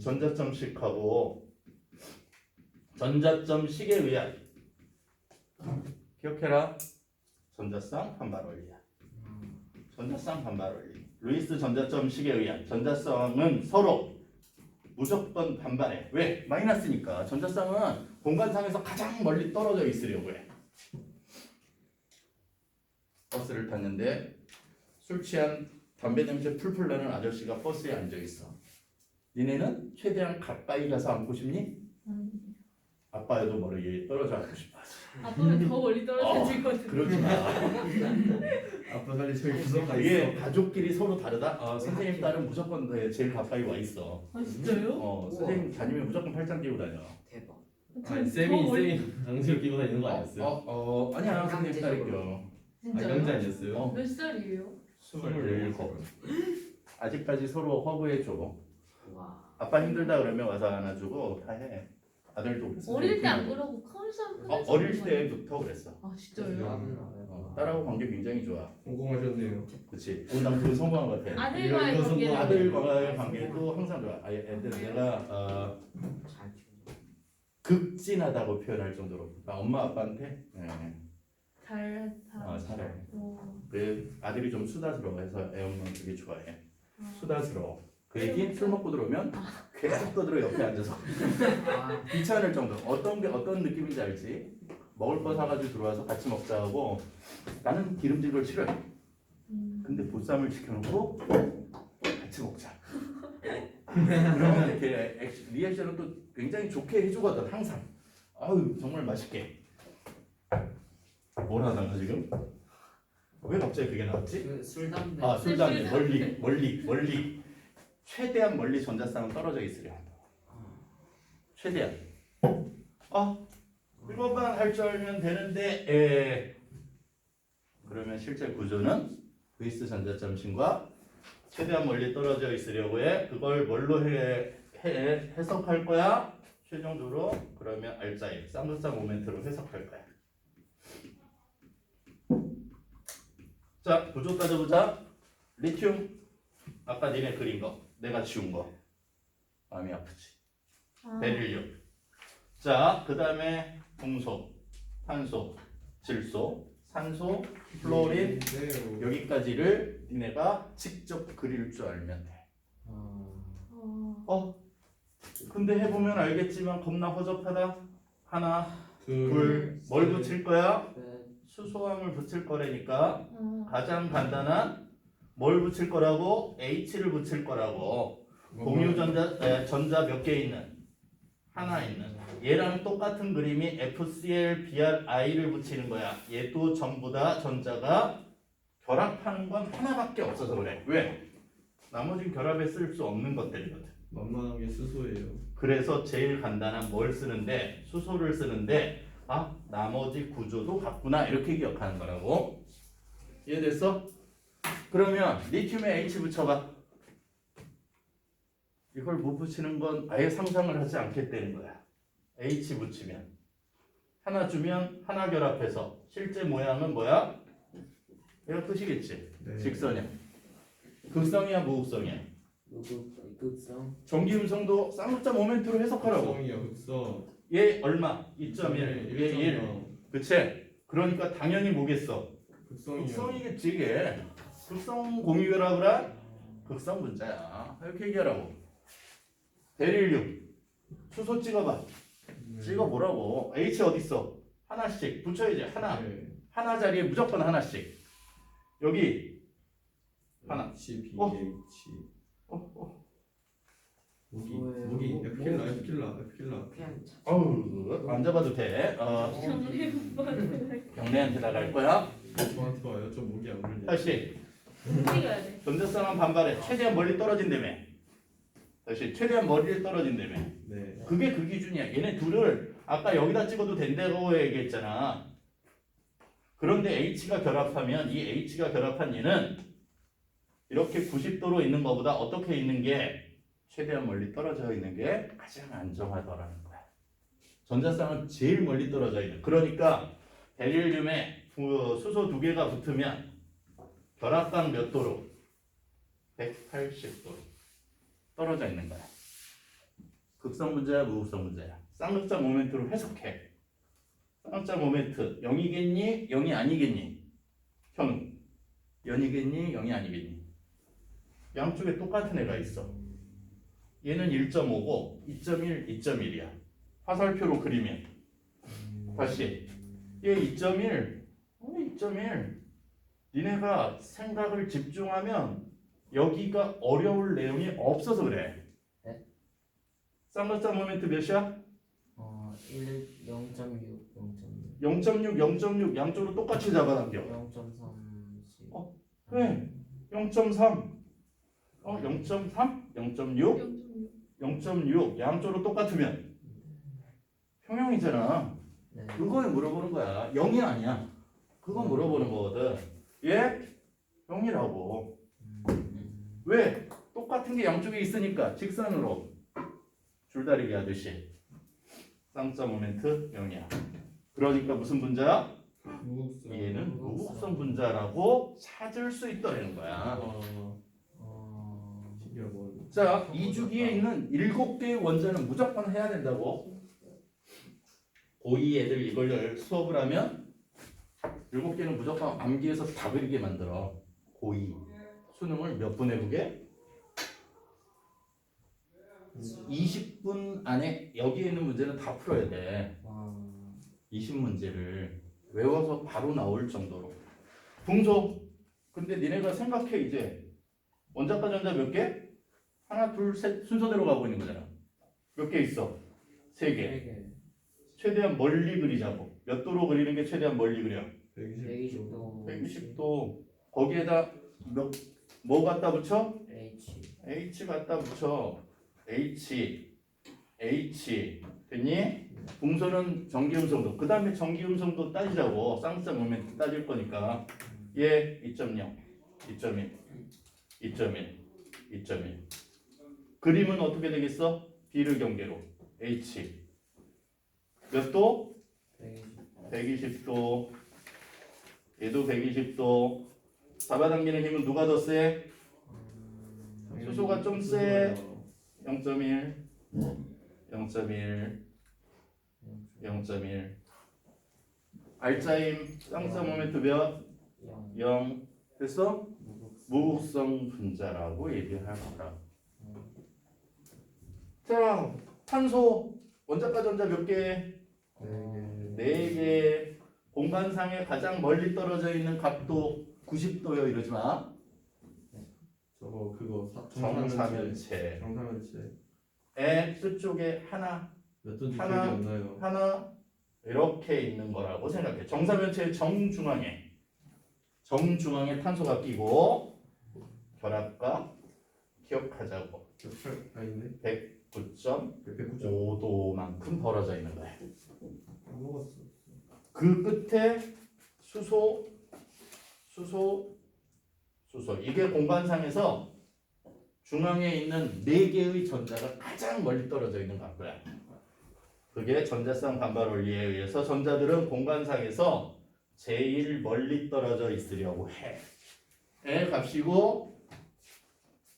전자점식하고 전자점식에 의한 기억해라 전자쌍 반발 원리야. 전자쌍 반발 원리. 루이스 전자점식에 의한 전자쌍은 서로 무조건 반발해. 왜? 마이너스니까. 전자쌍은 공간상에서 가장 멀리 떨어져 있으려고 해. 버스를 탔는데 술 취한 담배 냄새 풀풀 나는 아저씨가 버스에 앉아 있어. 니네는 최대한 가까이 가서 앉고 싶니? 아빠여도 멀리 떨어져 앉고 싶어. 아빠는 더 멀리 떨어지거든. 그러지 마. 아빠 살리 저기 구석가 이게 있어. 가족끼리 서로 다르다. 아, 선생님 딸은 무조건 그 제일 가까이 와 있어. 아 진짜요? 어, 선생님 다니면 무조건 팔짱 끼고 다녀. 대박. 아니 더 쌤이 쌤이 강제로 끼고 다니는 거 어, 아니었어요? 어, 어, 아니야, 선생님 딸이 껴. 아 강제 진짜요? 아니었어요? 어. 몇 살이에요? 스물일곱. 아직까지 서로 허브해 줘. 와. 아빠 힘들다 그러면 와서 안아주고 다 해. 아들도 그랬어. 어릴 때 안 그러고 커서 어, 어릴 때부터 그랬어. 아 진짜요? 어, 딸하고 관계 굉장히 좋아. 성공하셨네요. 그치? 오늘 남편 성공한 것 같아. 아들과의 관계는 성공- 아들과의 관계도 항상 좋아. 아, 애들 내가 어, 잘. 극진하다고 표현할 정도로. 아, 엄마 아빠한테 네. 잘 아, 살. 잘해. 어. 그 아들이 좀 수다스러워해서 애 엄마는 되게 좋아해. 아. 수다스러워. 그 얘기 술 먹고 들어오면 계속 떠들어 옆에 앉아서 아, 귀찮을 정도. 어떤 게 어떤 느낌인지 알지? 먹을 거 사가지고 들어와서 같이 먹자 하고 나는 기름진 걸 싫어해. 음. 근데 보쌈을 시켜놓고 같이 먹자. 그러면 이렇게 액- 리액션을 또 굉장히 좋게 해주거든 항상. 아유 정말 맛있게. 뭘 하다가 지금? 왜 갑자기 그게 나왔지? 그 술 담배. 아, 술, 담배, 멀리, 멀리, 멀리. 최대한 멀리 전자쌍은 떨어져 있으려 한다. 최대한. 아, 이것만 할 줄 알면 되는데, 에. 그러면 실제 구조는 브이스 전자점심과 최대한 멀리 떨어져 있으려고 해. 그걸 뭘로 해, 해 해석할 거야? 최종적으로 그러면 알짜이 쌍극사 모멘트로 해석할 거야. 자, 구조 따져보자. 리튬 아까 니네 그린 거 내가 지운 거 마음이 아프지 아. 베릴륨 자 그 다음에 동소 탄소 질소 산소 플로린 네. 여기까지를 니네가 직접 그릴 줄 알면 돼 어. 어? 근데 해보면 알겠지만 겁나 허접하다 하나 둘. 둘뭘 붙일 거야? 그 수소함을 붙일 거라니까 어. 가장 간단한 뭘 붙일 거라고? H를 붙일 거라고 공유 전자 에, 전자 몇 개 있는 하나 있는 얘랑 똑같은 그림이 FCl, BrI를 붙이는 거야. 얘도 전부 다 전자가 결합하는 건 하나밖에 없어서 그래. 왜? 나머지는 결합에 쓸 수 없는 것들이거든. 만만한 게 수소예요. 그래서 제일 간단한 뭘 쓰는데 수소를 쓰는데 아 나머지 구조도 같구나 이렇게 기억하는 거라고. 이해됐어? 그러면 리튬에 H 붙여봐. 이걸 못 붙이는 건 아예 상상을 하지 않겠다는 거야. H 붙이면 하나 주면 하나 결합해서 실제 모양은 뭐야? 얘가 끝이겠지. 네. 직선이야. 극성이야 무극성이야. 누구 극성? 전기 음성도 쌍극자 모멘트로 해석하라고. 흑성이요. 흑성. 얘 얼마? 2.1. 얘 1. 그치? 그러니까 당연히 뭐겠어? 흑성이요. 극성이겠지 이게. 극성 공유결합 그래? 극성 분자야. 이렇게 얘기하라고. 베릴륨. 수소 찍어봐. 네. 찍어보라고. H 어딨어? 하나씩 붙여야지. 하나. 네. 하나 자리에 무조건 하나씩. 여기. 하나. H, B, 어? H. 어, 어. 무기. 뭐예요? 무기. 뭐- 에프킬라. 뭐- 에프킬라. 에프킬라. 아우, 안 잡아도 돼. 어, 정리 오빠한테 경례한테 나갈 거야. 저한테 와요. 저 무기 안 물려. 다시. 돼? 전자쌍은 반발해. 최대한 멀리 떨어진다며. 다시 최대한 멀리 떨어진다며. 네. 그게 그 기준이야. 얘네 둘을 아까 여기다 찍어도 된다고 얘기했잖아. 그런데 H가 결합하면 이 H가 결합한 얘는 이렇게 90도로 있는 것보다 어떻게 있는 게 최대한 멀리 떨어져 있는 게 가장 안정하더라는 거야. 전자쌍은 제일 멀리 떨어져 있는. 그러니까 베릴륨에 부- 수소 두 개가 붙으면 결합각 몇 도로? 180도로 떨어져 있는 거야. 극성 분자야 무극성 분자야? 쌍극자 모멘트로 해석해. 쌍극자 모멘트. 0이겠니? 0이 아니겠니? 현우. 0이겠니? 0이 아니겠니? 양쪽에 똑같은 애가 있어. 얘는 1.5고 2.1 2.1이야. 화살표로 그리면. 다시. 얘 2.1 어, 2.1 니네가 생각을 집중하면 여기가 어려울 내용이 없어서 그래 네? 쌍극자 모멘트 몇이야? 어, 1, 0.6, 0.6, 0.6, 0.6 양쪽으로 똑같이 잡아당겨. 0.3. 어, 네. 0.3, 어, 0.3, 0.6, 0.6 양쪽으로 똑같으면 평형이잖아. 네. 그걸 물어보는 거야. 0이 아니야. 그거 물어보는 거거든. 얘 0이라고. 음, 왜? 똑같은 게 양쪽에 있으니까 직선으로 줄다리기 하듯이 쌍자 모멘트 0이야. 그러니까 무슨 분자야? 무극성. 얘는 무극성 분자라고 찾을 수 있다는 거야. 아, 어. 뭐. 자, 이 주기에 있는 일곱 개의 원자는 무조건 해야 된다고. 고2 애들 이걸 수업을 하면 일곱 개는 무조건 암기해서 다 그리게 만들어. 고2 수능을 몇분 해보게? 20분 안에 여기에 있는 문제는 다 풀어야 돼. 와, 20문제를 외워서 바로 나올 정도로 붕소 근데 니네가 생각해 이제 원자과 전자 몇 개? 하나 둘 셋 순서대로 가고 있는 거잖아 몇 개 있어? 세개 3개, 최대한 멀리 그리자고 몇 도로 그리는 게 최대한 멀리 그려 120. 120도, 120도. 거기에다 몇, 뭐 갖다 붙여? H, H 갖다 붙여. H H. 됐니? 동서는 전기음성도. 그 다음에 전기음성도 따지자고. 쌍쌍 모멘트 따질 거니까. 얘 2.0 2.1 2.1 2.1 그림은 어떻게 되겠어? B를 경계로. H. 몇 도? 120, 120도 얘도 120도 잡아당기는 힘은 누가 더 세? 음, 수소가 좀 세. 0.1 0.1 0.1 알짜임 쌍쌍 모멘트 몇? 0, 0 됐어? 무극, 무극성 분자라고 얘기할 거라 음, 자 탄소 원자과 전자 몇 개? 네. 네개 공간상에 가장 멀리 떨어져 있는 각도 90도요 이러지 마 저거 그거 사- 정사면체 정사면체. 에 끝쪽에 하나 몇 기억이 하나. 안 나요. 하나 이렇게 있는 거라고 생각해. 정사면체의 정중앙에 정중앙에 탄소가 끼고 결합과 기억하자고 몇 팔- 아닌데? 9.5도만큼 109점. 벌어져 있는 거야. 까먹었어. 그 끝에 수소, 수소, 수소 이게 공간상에서 중앙에 있는 네 개의 전자가 가장 멀리 떨어져 있는 각도야. 그게 전자쌍 반발 원리에 의해서 전자들은 공간상에서 제일 멀리 떨어져 있으려고 해. 의 값이고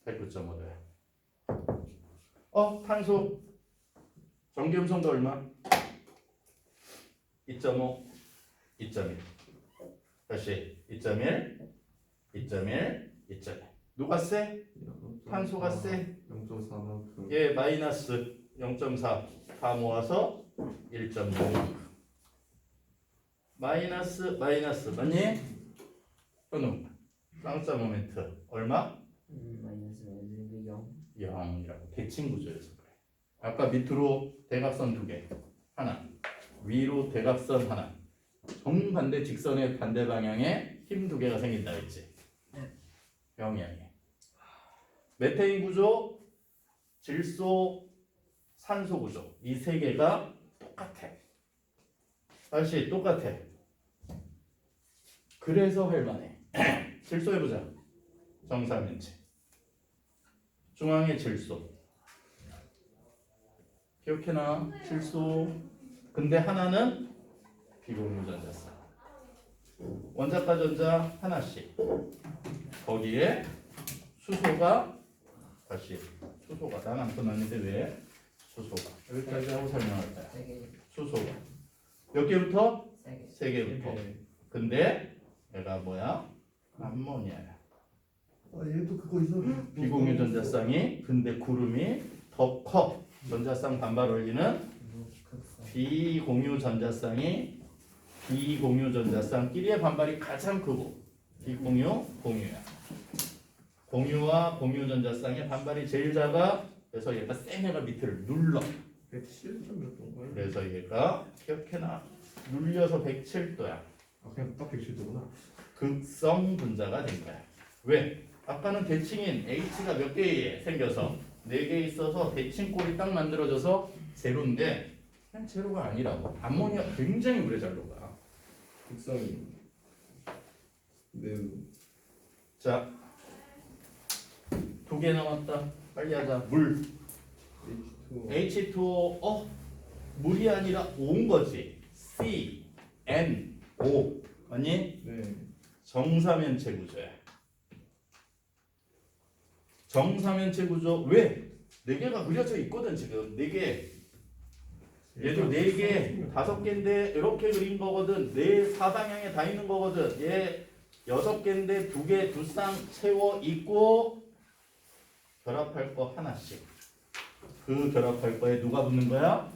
109.5도야. 어, 탄소 전기음성도 얼마? 2.5, 2.1. 다시 2.1, 2.1, 2.1. 누가 세? 탄소가 세? 0.4만큼. 얘 마이너스 0.4 다 모아서 1.6 마이너스 마이너스 맞니? 현우 쌍자 모멘트 얼마? 음, 마이너스 마이너스 0, 0이라고 대칭 구조여서 그래 아까 밑으로 대각선 두 개 하나 위로 대각선 하나 정반대 직선의 반대 방향에 힘 두 개가 생긴다 했지. 0이 아니야 메테인 구조 질소 산소 구조. 이 세 개가 똑같아. 다시 똑같아. 그래서 할 만해. 질소 해보자. 정사면체 중앙에 질소. 기억해놔. 질소. 근데 하나는 비공유전자쌍 원자과 전자 하나씩 거기에 수소가 다시 수소가 난안 끝났는데 왜 수소가 여기까지 하고 설명할 거야. 세개 수소가 몇 개부터? 세개 세 개부터. 근데 얘가 뭐야? 암모니아야. 아 얘도 그거 있어. 비공유 전자쌍이 근데 구름이 더 커. 전자쌍 반발 원리는 극성 비공유 전자쌍이 비공유 전자쌍끼리의 반발이 가장 크고 비공유 공유야. 공유와 공유 전자쌍의 반발이 제일 작아. 그래서 얘가 센 애가 밑을 눌러. 107점 몇 동가요? 그래서 얘가 기억해놔. 눌려서 107도야. 아 그냥 딱 107도구나. 극성 분자가 된 거야. 왜? 아까는 대칭인 H가 몇 개에 생겨서 네 개 있어서 대칭꼴이 딱 만들어져서 제로인데 그냥 제로가 아니라고. 암모니아 굉장히 오래 잘 녹아. 극성이 매우 자, 두 개 남았다. 빨리 하자. 물. H2 H2O 어? 물이 아니라 O인 거지. C, N, O. 아니? 네. 정사면체 구조야. 정사면체 구조 왜? 네 개가 그려져 있거든 지금 네 개. 얘도 네 개, 다섯 개인데 이렇게 그린 거거든. 네 사방향에 다 있는 거거든. 얘 여섯 개인데 두 개, 두 쌍 채워 있고 결합할 거 하나씩. 그 결합할 거에 누가 붙는 거야?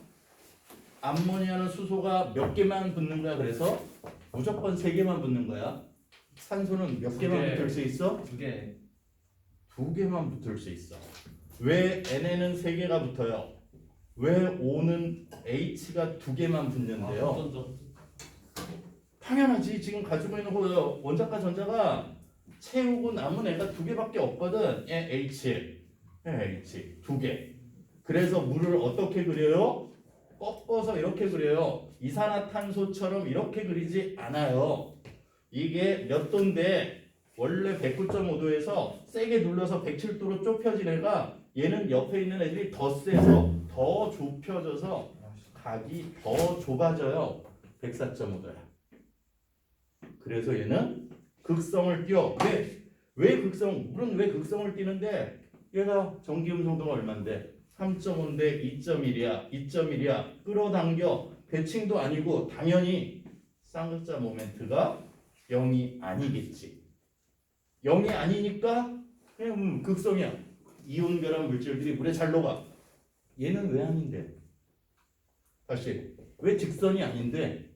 암모니아는 수소가 몇 개만 붙는 거야. 그래서 무조건 세 개만 붙는 거야. 산소는 몇두 개만 개. 붙을 수 있어? 두 개. 두 개만 붙을 수 있어. 왜 N에는 세 개가 붙어요? 왜 O는 H가 두 개만 붙는데요? 당연하지. 지금 가지고 있는 거 원자과 전자가 채우고 남은 애가 두 개밖에 없거든. 얘 H, 얘 H 두 개. 그래서 물을 어떻게 그려요? 꺾어서 이렇게 그려요. 이산화탄소처럼 이렇게 그리지 않아요. 이게 몇 도인데 원래 109.5도에서 세게 눌러서 107도로 좁혀진 애가 얘는 옆에 있는 애들이 더 세서 더 좁혀져서 각이 더 좁아져요. 104.5도야. 그래서 얘는 극성을 띄어. 왜? 왜 극성? 물은 왜 극성을 띄는데 얘가 전기음성도가 얼만데? 3.5인데 2.1이야. 2.1이야. 끌어당겨. 대칭도 아니고 당연히 쌍극자 모멘트가 0이 아니겠지. 0이 아니니까 그냥 음, 극성이야. 이온 결합 물질들이 물에 잘 녹아. 얘는 왜 아닌데? 다시 왜 직선이 아닌데?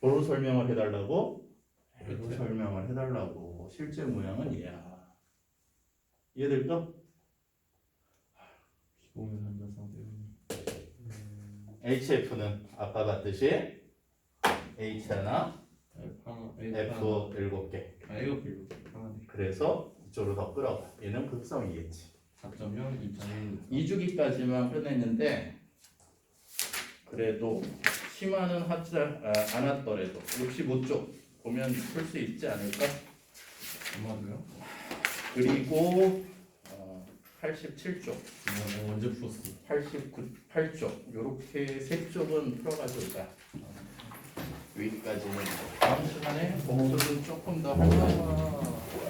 뭐로 설명을 해달라고? 뭐로 설명을 해달라고. 실제 모양은 얘야. 이해될까? 비공유 전자쌍 때문에. HF는 아까 봤듯이 H 하나, F 하나 F 일곱 개. 아 이거 하나네. 그래서 이쪽으로 더 끌어가. 얘는 극성이겠지. 4.0, 2.1. 2주기까지만 끝냈는데 그래도 심화는 하지 아, 않았더라도 65쪽 보면 풀 수 있지 않을까? 엄마도요? 그리고 어, 87쪽, 어, 언제 풀었어? 89, 8쪽 이렇게 세 쪽은 풀어가지고 가. 여기까지는 다음 시간에 목소리는 조금 더 할까?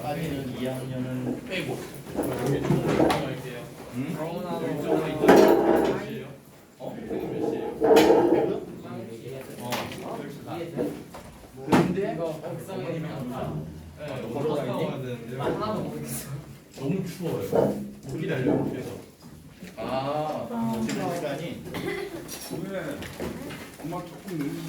빠지는 2학년은 빼고 여기? 여기 몇? 어? 지금 몇? 어? 근데 네? 가야 되는데. 너무 추워요. 목이 달려요, 그래서. 아, 지금 시간이 왜 엄마 조금 늦은